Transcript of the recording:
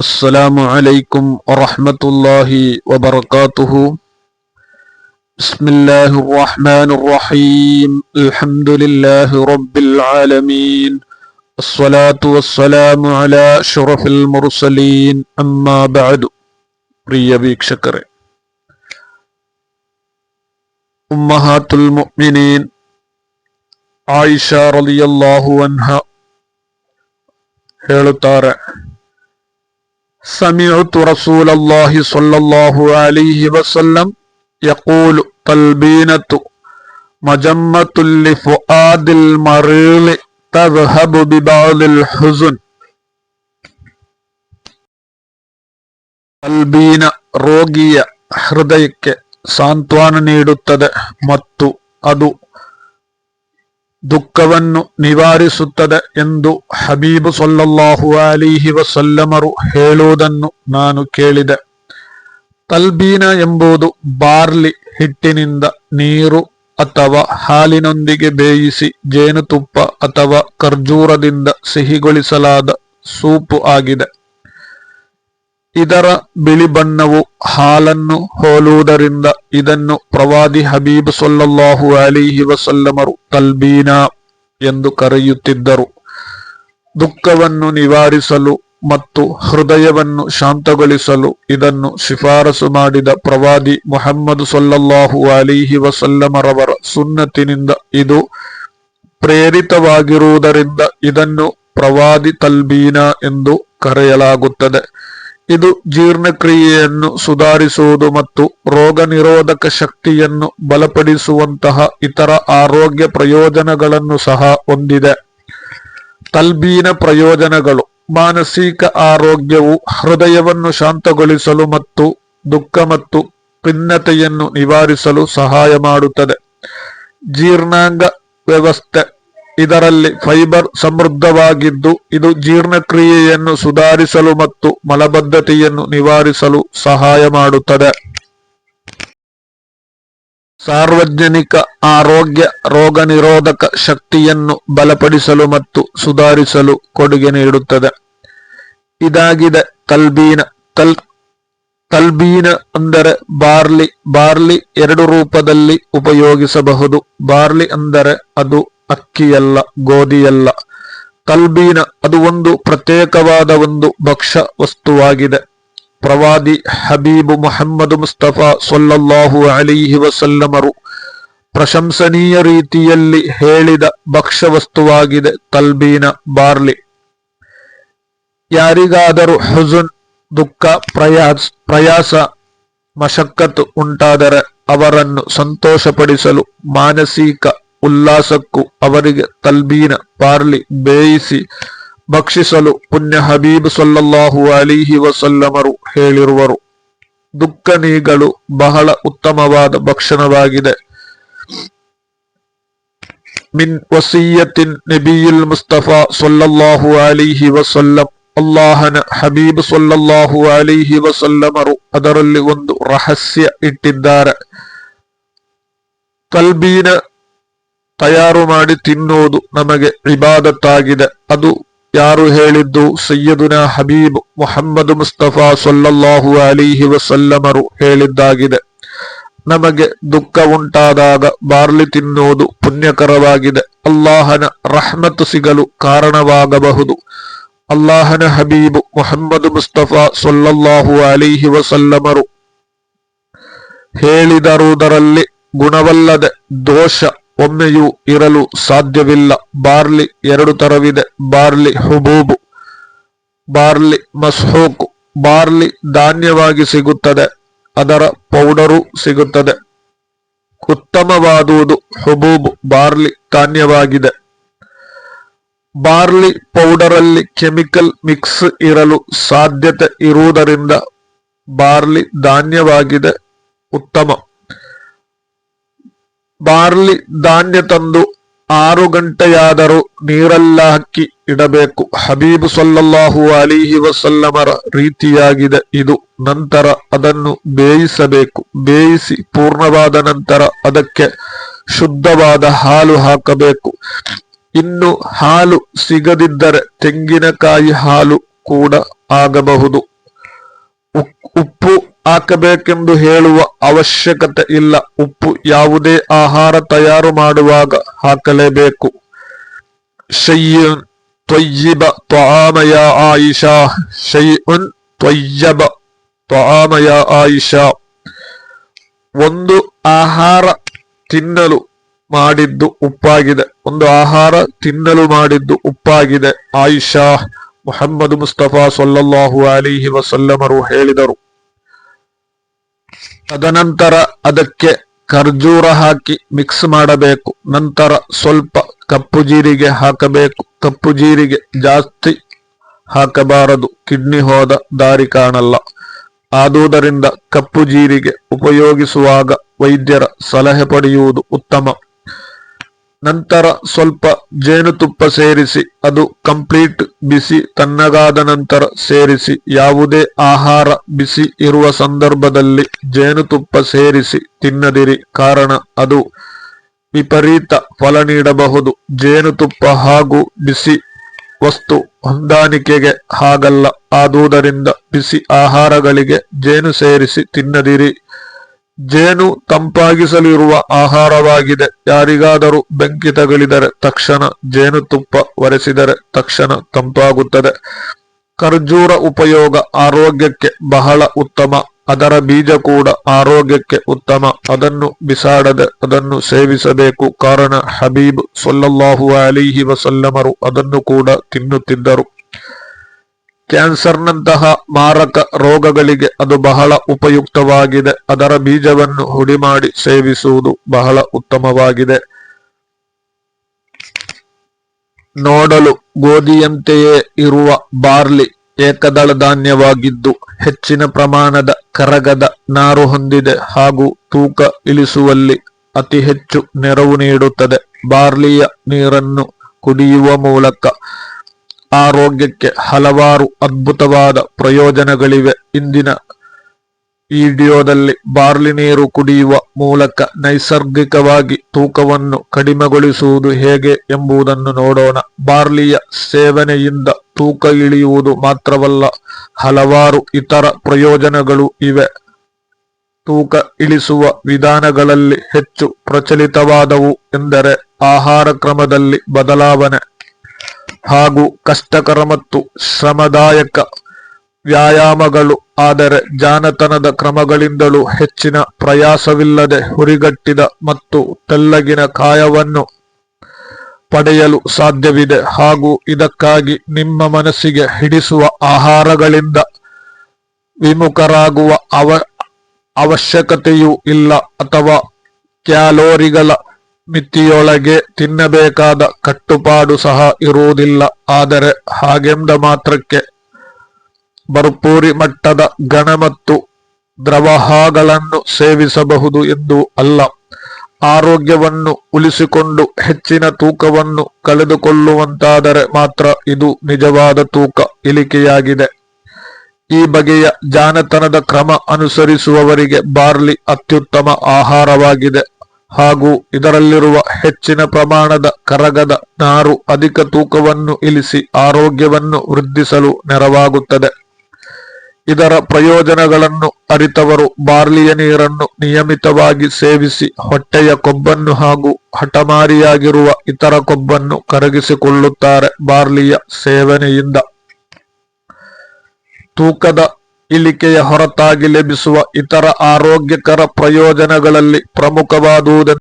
السلام عليكم ورحمة الله وبركاته بسم الله الرحمن الرحيم الحمد لله رب العالمين الصلاة والسلام على أشرف المرسلين أما بعد പ്രിയ വീക്ഷകരെ ഉമ്മഹാത്തുൽ മുഅ്മിനീൻ ಆಯಿಷ ರಲಿಯಲ್ಲಾಹು ಅನ್ಹ ಹೇಳುತ್ತಾರೆ سمعت رسول الله صلى الله عليه وسلم يقول تلبينة مجمة لفؤاد المريض تذهب ببعض الحزن ತಲ್ಬೀನ ರೋಗಿಯ ಹೃದಯಕ್ಕೆ ಸಾಂತ್ವನ ನೀಡುತ್ತದೆ ಮತ್ತು ಅದು ದುಃಖವನ್ನು ನಿವಾರಿಸುತ್ತದೆ ಎಂದು ಹಬೀಬು ಸೊಲ್ಲಲ್ಲಾಹು ಅಲಿಹಿ ವಸಲ್ಲಮರು ಹೇಳುವುದನ್ನು ನಾನು ಕೇಳಿದೆ. ತಲ್ಬೀನ ಎಂಬುದು ಬಾರ್ಲಿ ಹಿಟ್ಟಿನಿಂದ ನೀರು ಅಥವಾ ಹಾಲಿನೊಂದಿಗೆ ಬೇಯಿಸಿ ಜೇನುತುಪ್ಪ ಅಥವಾ ಖರ್ಜೂರದಿಂದ ಸಿಹಿಗೊಳಿಸಲಾದ ಸೂಪು ಆಗಿದೆ. ಇದರ ಬಿಳಿ ಬಣ್ಣವು ಹಾಲನ್ನು ಹೋಲುವುದರಿಂದ ಇದನ್ನು ಪ್ರವಾದಿ ಹಬೀಬ್ ಸೊಲ್ಲಲ್ಲಾಹು ಅಲಿಹಿ ವಸಲ್ಲಮರು ತಲ್ಬೀನಾ ಎಂದು ಕರೆಯುತ್ತಿದ್ದರು. ದುಃಖವನ್ನು ನಿವಾರಿಸಲು ಮತ್ತು ಹೃದಯವನ್ನು ಶಾಂತಗೊಳಿಸಲು ಇದನ್ನು ಶಿಫಾರಸು ಮಾಡಿದ ಪ್ರವಾದಿ ಮೊಹಮ್ಮದ್ ಸೊಲ್ಲಲ್ಲಾಹು ಅಲಿಹಿ ವಸಲ್ಲಮರವರ ಸುನ್ನತಿನಿಂದ ಇದು ಪ್ರೇರಿತವಾಗಿರುವುದರಿಂದ ಇದನ್ನು ಪ್ರವಾದಿ ತಲ್ಬೀನಾ ಎಂದು ಕರೆಯಲಾಗುತ್ತದೆ. ಇದು ಜೀರ್ಣಕ್ರಿಯೆಯನ್ನು ಸುಧಾರಿಸುವುದು ಮತ್ತು ರೋಗ ನಿರೋಧಕ ಶಕ್ತಿಯನ್ನು ಬಲಪಡಿಸುವಂತಹ ಇತರ ಆರೋಗ್ಯ ಪ್ರಯೋಜನಗಳನ್ನು ಸಹ ಹೊಂದಿದೆ. ತಲ್ಬೀನ ಪ್ರಯೋಜನಗಳು. ಮಾನಸಿಕ ಆರೋಗ್ಯವು ಹೃದಯವನ್ನು ಶಾಂತಗೊಳಿಸಲು ಮತ್ತು ದುಃಖ ಮತ್ತು ಖಿನ್ನತೆಯನ್ನು ನಿವಾರಿಸಲು ಸಹಾಯ ಮಾಡುತ್ತದೆ. ಜೀರ್ಣಾಂಗ ವ್ಯವಸ್ಥೆ. ಇದರಲ್ಲಿ ಫೈಬರ್ ಸಮೃದ್ಧವಾಗಿದ್ದು, ಇದು ಜೀರ್ಣಕ್ರಿಯೆಯನ್ನು ಸುಧಾರಿಸಲು ಮತ್ತು ಮಲಬದ್ಧತೆಯನ್ನು ನಿವಾರಿಸಲು ಸಹಾಯ ಮಾಡುತ್ತದೆ. ಸಾರ್ವಜನಿಕ ಆರೋಗ್ಯ ರೋಗ ನಿರೋಧಕ ಶಕ್ತಿಯನ್ನು ಬಲಪಡಿಸಲು ಮತ್ತು ಸುಧಾರಿಸಲು ಕೊಡುಗೆ ನೀಡುತ್ತದೆ. ಇದಾಗಿದೆ ತಲ್ಬೀನ, ತಲ್, ತಲ್ಬೀನ ಅಂದರೆ ಬಾರ್ಲಿ ಬಾರ್ಲಿ ಎರಡು ರೂಪದಲ್ಲಿ ಉಪಯೋಗಿಸಬಹುದು. ಬಾರ್ಲಿ ಅಂದರೆ ಅದು ಅಕ್ಕಿಯಲ್ಲ, ಗೋಧಿಯಲ್ಲ, ಕಲ್ಬೀನ ಅದು ಒಂದು ಪ್ರತ್ಯೇಕವಾದ ಒಂದು ಭಕ್ಷ್ಯ ವಸ್ತುವಾಗಿದೆ. ಪ್ರವಾದಿ ಹಬೀಬು ಮೊಹಮ್ಮದ್ ಮುಸ್ತಫಾ ಸೊಲ್ಲಲ್ಲಾಹು ಅಲಿಹಿ ವಸಲ್ಲಮರು ಪ್ರಶಂಸನೀಯ ರೀತಿಯಲ್ಲಿ ಹೇಳಿದ ಭಕ್ಷ್ಯ ವಸ್ತುವಾಗಿದೆ ಕಲ್ಬೀನ ಬಾರ್ಲಿ. ಯಾರಿಗಾದರೂ ಹುಜುನ್, ದುಃಖ, ಪ್ರಯಾಸ್, ಪ್ರಯಾಸ, ಮಶಕ್ಕತ್ತು ಉಂಟಾದರೆ ಅವರನ್ನು ಸಂತೋಷಪಡಿಸಲು ಮಾನಸಿಕ ಉಲ್ಲಾಸಕ್ಕೂ ಅವರಿಗೆ ತಲ್ಬೀನ ಪಾರ್ಲಿ ಬೇಯಿಸಿ ಭಕ್ಷಿಸಲು ಪುಣ್ಯ ಹಬೀಬ್ ಸೊಲ್ಲಲ್ಲಾಹು ಅಲಿಹಿ ವಸಲ್ಲಮರು ಹೇಳಿರುವರು. ದುಃಖ ನೀಗಲು ಬಹಳ ಉತ್ತಮವಾದ ಭಕ್ಷಣವಾಗಿದೆ. ಮಿನ್ ವಸೀಯತಿನ್ ನಬಿಯುಲ್ ಮುಸ್ತಫಾ ಸೊಲ್ಲಲ್ಲಾಹು ಅಲಿಹಿ ವಸಲ್ಲಂ. ಅಲ್ಲಾಹನ ಹಬೀಬ್ ಸೊಲ್ಲಲ್ಲಾಹು ಅಲಿಹಿ ವಸಲ್ಲಮರು ಅದರಲ್ಲಿ ಒಂದು ರಹಸ್ಯ ಇಟ್ಟಿದ್ದಾರೆ. ತಲ್ಬೀನ ತಯಾರು ಮಾಡಿ ತಿನ್ನುವುದು ನಮಗೆ ಇಬಾದತ್ತಾಗಿದೆ. ಅದು ಯಾರು ಹೇಳಿದ್ದು? ಸೈಯದುನ ಹಬೀಬ್ ಮುಹಮ್ಮದ್ ಮುಸ್ತಫಾ ಸೊಲ್ಲಲ್ಲಾಹು ಅಲಿಹಿ ವಸಲ್ಲಮರು ಹೇಳಿದ್ದಾಗಿದೆ. ನಮಗೆ ದುಃಖ ಉಂಟಾದಾಗ ಬಾರ್ಲಿ ತಿನ್ನುವುದು ಪುಣ್ಯಕರವಾಗಿದೆ. ಅಲ್ಲಾಹನ ರಹಮತ್ ಸಿಗಲು ಕಾರಣವಾಗಬಹುದು. ಅಲ್ಲಾಹನ ಹಬೀಬ್ ಮುಹಮ್ಮದ್ ಮುಸ್ತಫಾ ಸೊಲ್ಲಲ್ಲಾಹು ಅಲಿಹಿ ವಸಲ್ಲಮರು ಹೇಳಿದರುವುದರಲ್ಲಿ ಗುಣವಲ್ಲದೆ ದೋಷ ಒಮ್ಮೆಯೂ ಇರಲು ಸಾಧ್ಯವಿಲ್ಲ. ಬಾರ್ಲಿ ಎರಡು ತರವಿದೆ. ಬಾರ್ಲಿ ಹುಬೂಬು, ಬಾರ್ಲಿ ಮಸ್ಹೋಕು. ಬಾರ್ಲಿ ಧಾನ್ಯವಾಗಿ ಸಿಗುತ್ತದೆ, ಅದರ ಪೌಡರು ಸಿಗುತ್ತದೆ. ಉತ್ತಮವಾದುದು ಹುಬೂಬು, ಬಾರ್ಲಿ ಧಾನ್ಯವಾಗಿದೆ. ಬಾರ್ಲಿ ಪೌಡರಲ್ಲಿ ಕೆಮಿಕಲ್ ಮಿಕ್ಸ್ ಇರಲು ಸಾಧ್ಯತೆ ಇರುವುದರಿಂದ ಬಾರ್ಲಿ ಧಾನ್ಯವಾಗಿದೆ. ಉತ್ತಮ. ಬಾರ್ಲಿ ಧಾನ್ಯ ತಂದು ಆರು ಗಂಟೆಯಾದರೂ ನೀರೆಲ್ಲ ಹಕ್ಕಿ ಇಡಬೇಕು. ಹಬೀಬ್ ಸೊಲ್ಲಲ್ಲಾಹು ಅಲಿಹಿ ವಸಲ್ಲಮರ ರೀತಿಯಾಗಿದೆ ಇದು. ನಂತರ ಅದನ್ನು ಬೇಯಿಸಬೇಕು. ಬೇಯಿಸಿ ಪೂರ್ಣವಾದ ನಂತರ ಅದಕ್ಕೆ ಶುದ್ಧವಾದ ಹಾಲು ಹಾಕಬೇಕು. ಇನ್ನು ಹಾಲು ಸಿಗದಿದ್ದರೆ ತೆಂಗಿನಕಾಯಿ ಹಾಲು ಕೂಡ ಆಗಬಹುದು. ಉಪ್ಪು ಹಾಕಬೇಕೆಂದು ಹೇಳುವ ಅವಶ್ಯಕತೆ ಇಲ್ಲ. ಉಪ್ಪು ಯಾವುದೇ ಆಹಾರ ತಯಾರು ಮಾಡುವಾಗ ಹಾಕಲೇಬೇಕು. ಶಯ್ಯುನ್ ತ್ವಯ್ಯಿಬ ತ್ವಾಮಯ ಆಯಿಷಾ. ಶಯ್ಯುನ್ ತ್ವಯ್ಯಬ ತ್ವಾಮಯ ಆಯಿಷಾ. ಒಂದು ಆಹಾರ ತಿನ್ನಲು ಮಾಡಿದ್ದು ಉಪ್ಪಾಗಿದೆ. ಒಂದು ಆಹಾರ ತಿನ್ನಲು ಮಾಡಿದ್ದು ಉಪ್ಪಾಗಿದೆ. ಆಯಿಷಾ ಮೊಹಮ್ಮದ್ ಮುಸ್ತಫಾ ಸೊಲ್ಲಾಹು ಅಲಿಹಿ ವಸಲ್ಲಮರು ಹೇಳಿದರು. ತದನಂತರ ಅದಕ್ಕೆ ಖರ್ಜೂರ ಹಾಕಿ ಮಿಕ್ಸ್ ಮಾಡಬೇಕು. ನಂತರ ಸ್ವಲ್ಪ ಕಪ್ಪು ಜೀರಿಗೆ ಹಾಕಬೇಕು. ಕಪ್ಪು ಜೀರಿಗೆ ಜಾಸ್ತಿ ಹಾಕಬಾರದು. ಕಿಡ್ನಿ ಹೋದ ದಾರಿ ಕಾಣಲ್ಲ. ಆದುದರಿಂದ ಕಪ್ಪು ಜೀರಿಗೆ ಉಪಯೋಗಿಸುವಾಗ ವೈದ್ಯರ ಸಲಹೆ ಪಡೆಯುವುದು ಉತ್ತಮ. ನಂತರ ಸ್ವಲ್ಪ ಜೇನುತುಪ್ಪ ಸೇರಿಸಿ, ಅದು ಕಂಪ್ಲೀಟ್ ಬಿಸಿ ತಣ್ಣಗಾದ ನಂತರ ಸೇರಿಸಿ, ಯಾವುದೇ ಆಹಾರ ಬಿಸಿ ಇರುವ ಸಂದರ್ಭದಲ್ಲಿ ಜೇನುತುಪ್ಪ ಸೇರಿಸಿ ತಿನ್ನದಿರಿ. ಕಾರಣ ಅದು ವಿಪರೀತ ಫಲ ನೀಡಬಹುದು. ಜೇನುತುಪ್ಪ ಹಾಗೂ ಬಿಸಿ ವಸ್ತು ಹೊಂದಾಣಿಕೆಗೆ ಹಾಗಲ್ಲ. ಆದುದರಿಂದ ಬಿಸಿ ಆಹಾರಗಳಿಗೆ ಜೇನು ಸೇರಿಸಿ ತಿನ್ನದಿರಿ. ಜೇನು ತಂಪಾಗಿಸಲಿರುವ ಆಹಾರವಾಗಿದೆ. ಯಾರಿಗಾದರೂ ಬೆಂಕಿ ತಗಲಿದರೆ ತಕ್ಷಣ ಜೇನುತುಪ್ಪ ಒರೆಸಿದರೆ ತಕ್ಷಣ ತಂಪಾಗುತ್ತದೆ. ಖರ್ಜೂರ ಉಪಯೋಗ ಆರೋಗ್ಯಕ್ಕೆ ಬಹಳ ಉತ್ತಮ. ಅದರ ಬೀಜ ಕೂಡ ಆರೋಗ್ಯಕ್ಕೆ ಉತ್ತಮ. ಅದನ್ನು ಬಿಸಾಡದೆ ಅದನ್ನು ಸೇವಿಸಬೇಕು. ಕಾರಣ ಹಬೀಬ್ ಸೊಲ್ಲಲ್ಲಾಹು ಅಲಿಹಿ ವಸಲ್ಲಮರು ಅದನ್ನು ಕೂಡ ತಿನ್ನುತ್ತಿದ್ದರು. ಕ್ಯಾನ್ಸರ್ನಂತಹ ಮಾರಕ ರೋಗಗಳಿಗೆ ಅದು ಬಹಳ ಉಪಯುಕ್ತವಾಗಿದೆ. ಅದರ ಬೀಜವನ್ನು ಹುಡಿ ಮಾಡಿ ಸೇವಿಸುವುದು ಬಹಳ ಉತ್ತಮವಾಗಿದೆ. ನೋಡಲು ಗೋಧಿಯಂತೆಯೇ ಇರುವ ಬಾರ್ಲಿ ಏಕದಳ ಧಾನ್ಯವಾಗಿದ್ದು, ಹೆಚ್ಚಿನ ಪ್ರಮಾಣದ ಕರಗದ ನಾರು ಹೊಂದಿದೆ ಹಾಗೂ ತೂಕ ಇಳಿಸುವಲ್ಲಿ ಅತಿ ಹೆಚ್ಚು ನೆರವು ನೀಡುತ್ತದೆ. ಬಾರ್ಲಿಯ ನೀರನ್ನು ಕುಡಿಯುವ ಮೂಲಕ ಆರೋಗ್ಯಕ್ಕೆ ಹಲವಾರು ಅದ್ಭುತವಾದ ಪ್ರಯೋಜನಗಳಿವೆ. ಇಂದಿನ ವಿಡಿಯೋದಲ್ಲಿ ಬಾರ್ಲಿ ನೀರು ಕುಡಿಯುವ ಮೂಲಕ ನೈಸರ್ಗಿಕವಾಗಿ ತೂಕವನ್ನು ಕಡಿಮೆಗೊಳಿಸುವುದು ಹೇಗೆ ಎಂಬುದನ್ನು ನೋಡೋಣ. ಬಾರ್ಲಿಯ ಸೇವನೆಯಿಂದ ತೂಕ ಇಳಿಯುವುದು ಮಾತ್ರವಲ್ಲ, ಹಲವಾರು ಇತರ ಪ್ರಯೋಜನಗಳು ಇವೆ. ತೂಕ ಇಳಿಸುವ ವಿಧಾನಗಳಲ್ಲಿ ಹೆಚ್ಚು ಪ್ರಚಲಿತವಾದವು ಎಂದರೆ ಆಹಾರ ಕ್ರಮದಲ್ಲಿ ಬದಲಾವಣೆ. ಹಾಗೂ ಕಷ್ಟಕರ ಮತ್ತು ಶ್ರಮದಾಯಕ ವ್ಯಾಯಾಮಗಳು. ಆದರೆ ಜಾನತನದ ಕ್ರಮಗಳಿಂದಲೂ ಹೆಚ್ಚಿನ ಪ್ರಯಾಸವಿಲ್ಲದೆ ಹುರಿಗಟ್ಟಿದ ಮತ್ತು ತೆಲ್ಲಗಿನ ಕಾಯವನ್ನು ಪಡೆಯಲು ಸಾಧ್ಯವಿದೆ. ಹಾಗೂ ಇದಕ್ಕಾಗಿ ನಿಮ್ಮ ಮನಸ್ಸಿಗೆ ಹಿಡಿಸುವ ಆಹಾರಗಳಿಂದ ವಿಮುಖರಾಗುವ ಅವ, ಅವಶ್ಯಕತೆಯೂ ಇಲ್ಲ ಅಥವಾ ಕ್ಯಾಲೋರಿಗಳ ಮಿತಿಯೊಳಗೆ ತಿನ್ನಬೇಕಾದ ಕಟ್ಟುಪಾಡು ಸಹ ಇರುವುದಿಲ್ಲ. ಆದರೆ ಹಾಗೆಂದ ಮಾತ್ರಕ್ಕೆ ಭರ್ಪೂರಿ ಮಟ್ಟದ ಘನ ಮತ್ತು ದ್ರವಹಾಗಳನ್ನು ಸೇವಿಸಬಹುದು ಎಂದು ಅಲ್ಲ. ಆರೋಗ್ಯವನ್ನು ಉಳಿಸಿಕೊಂಡು ಹೆಚ್ಚಿನ ತೂಕವನ್ನು ಕಳೆದುಕೊಳ್ಳುವಂತಾದರೆ ಮಾತ್ರ ಇದು ನಿಜವಾದ ತೂಕ ಇಳಿಕೆಯಾಗಿದೆ. ಈ ಬಗೆಯ ಜಾನತನದ ಕ್ರಮ ಅನುಸರಿಸುವವರಿಗೆ ಬಾರ್ಲಿ ಅತ್ಯುತ್ತಮ ಆಹಾರವಾಗಿದೆ. ಹಾಗೂ ಇದರಲ್ಲಿರುವ ಹೆಚ್ಚಿನ ಪ್ರಮಾಣದ ಕರಗದ ನಾರು ಅಧಿಕ ತೂಕವನ್ನು ಇಳಿಸಿ ಆರೋಗ್ಯವನ್ನು ವೃದ್ಧಿಸಲು ನೆರವಾಗುತ್ತದೆ. ಇದರ ಪ್ರಯೋಜನಗಳನ್ನು ಅರಿತವರು ಬಾರ್ಲಿಯ ನೀರನ್ನು ನಿಯಮಿತವಾಗಿ ಸೇವಿಸಿ ಹೊಟ್ಟೆಯ ಕೊಬ್ಬನ್ನು ಹಾಗೂ ಹಠಮಾರಿಯಾಗಿರುವ ಇತರ ಕೊಬ್ಬನ್ನು ಕರಗಿಸಿಕೊಳ್ಳುತ್ತಾರೆ ಬಾರ್ಲಿಯ ಸೇವನೆಯಿಂದ. ತೂಕದ ಇಳಿಕೆಯ ಹೊರತಾಗಿ ಲಭಿಸುವ ಇತರ ಆರೋಗ್ಯಕರ ಪ್ರಯೋಜನಗಳಲ್ಲಿ ಪ್ರಮುಖವಾದುದೆಂದರೆ